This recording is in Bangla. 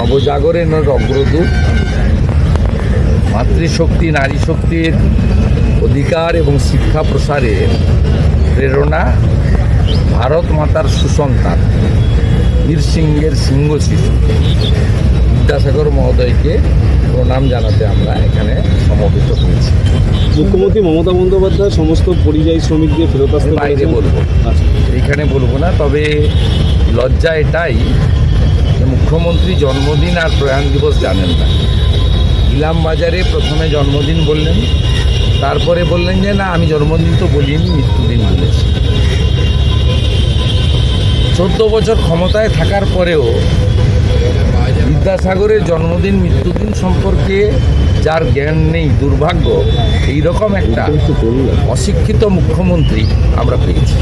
নবজাগরণের অগ্রদূত মাতৃশক্তি নারী শক্তির অধিকার এবং শিক্ষা প্রসারে প্রেরণা ভারত মাতার সুসন্তান। বীর সিংহের সিংহ শিশু। বিদ্যাসাগর মহোদয়কে প্রণাম জানাতে আমরা এখানে সমবেত হয়েছি। মুখ্যমন্ত্রী মমতা বন্দ্যোপাধ্যায় সমস্ত পরিযায়ী শ্রমিকদের ফেরত আসতে বাইরে বলব। আচ্ছা। এইখানে বলব না তবে লজ্জা এটাই মুখ্যমন্ত্রী জন্মদিন আর প্রয়াণ দিবস জানেন না। ইলাম বাজারে প্রথমে জন্মদিন বললেন, তারপরে বললেন যে, না, আমি জন্মদিন তো বলিনি, মৃত্যুদিন বলেছি। চোদ্দ বছর ক্ষমতায় থাকার পরেও বিদ্যাসাগরের জন্মদিন, মৃত্যুদিন সম্পর্কে যার জ্ঞান নেই, দুর্ভাগ্য, এইরকম একটা অশিক্ষিত মুখ্যমন্ত্রী আমরা পেয়েছি।